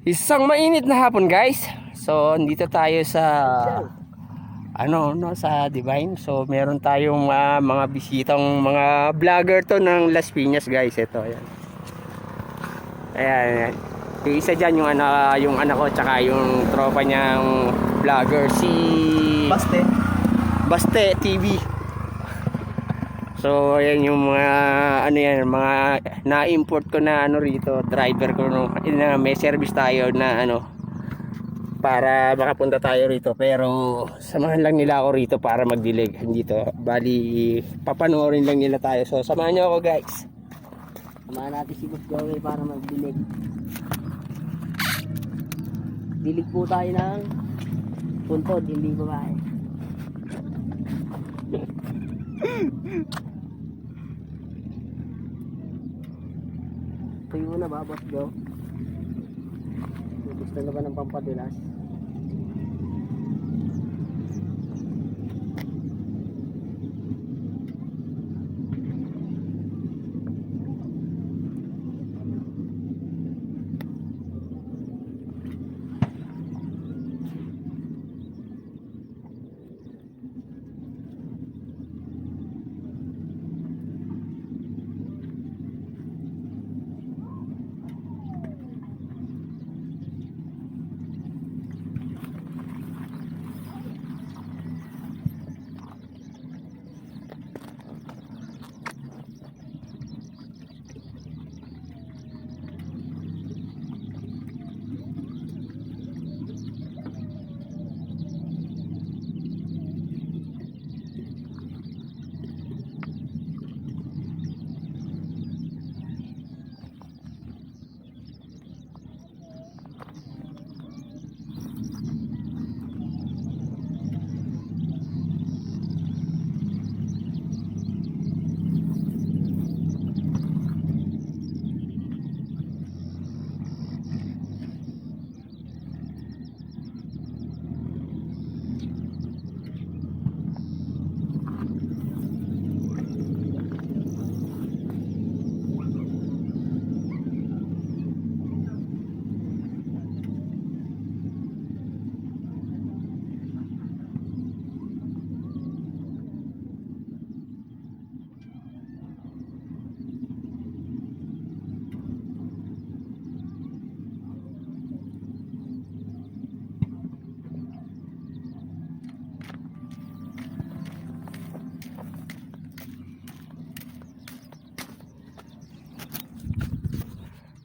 Isang mainit na hapon guys. So, dito tayo sa ano no sa Divine. So, meron tayong ah, mga bisitang mga vlogger to ng Las Piñas guys. Ito, ayan. Ayan, ayan. Yung isa dyan yung anak, yung anak ko tsaka yung tropa niyang vlogger si Baste. Baste TV. So, ayan yung mga ano yan, mga na-import ko na ano rito, driver ko no, na may service tayo na ano para makapunta tayo rito. Pero samahan lang nila ako rito para magdilig dito bali papanoorin lang nila tayo. So samahan niyo ako guys. Samahan natin si Boss Joey para magdilig. Dilig po tayo ng puntod, hindi babae. Tuyo na ba, Boss Joe? Gusto na ba ng pampadulas?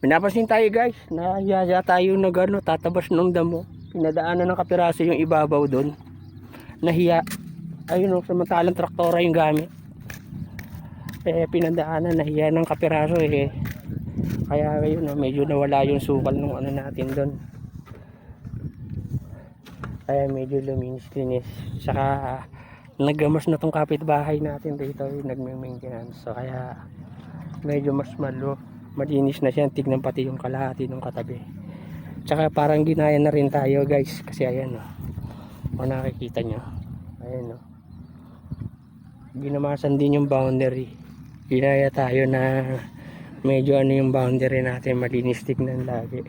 Pinapansin tayo guys, nahiyaya tayo nag ano, tatabas ng damo. Pinadaanan ng kapiraso yung ibabaw doon. Nahiya. Ayun o, samantalang traktora yung gamit. Eh, pinadaanan, nahiya ng kapiraso eh. Kaya yun, oh, medyo nawala yung sukal ng ano natin doon. Kaya medyo luminis-linis. Saka, naggamas na tong kapitbahay natin dito, yung nagme-maintenance. So, kaya, medyo mas malo malinis na siya tignan pati yung kalahati ng katabi. Tsaka parang ginaya na rin tayo guys. Kasi ayan o kung nakikita nyo. Ayan o ginamasan din yung boundary. Ginaya tayo na medyo ano yung boundary natin malinis tignan lagi.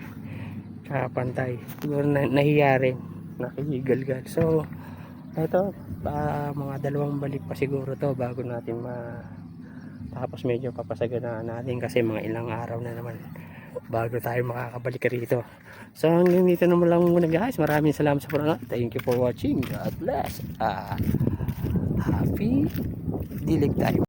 Tsaka pantay. Siguro na, nahiya rin. Nakikigalgal so eto pa mga dalawang balik pa siguro to bago natin ma tapos medyo papasaganaan natin kasi mga ilang araw na naman bago tayo makakabalik rito. So hanggang dito naman lang muna guys. Maraming salamat sa panonood. Thank you for watching. God bless. Ah, happy dilig time.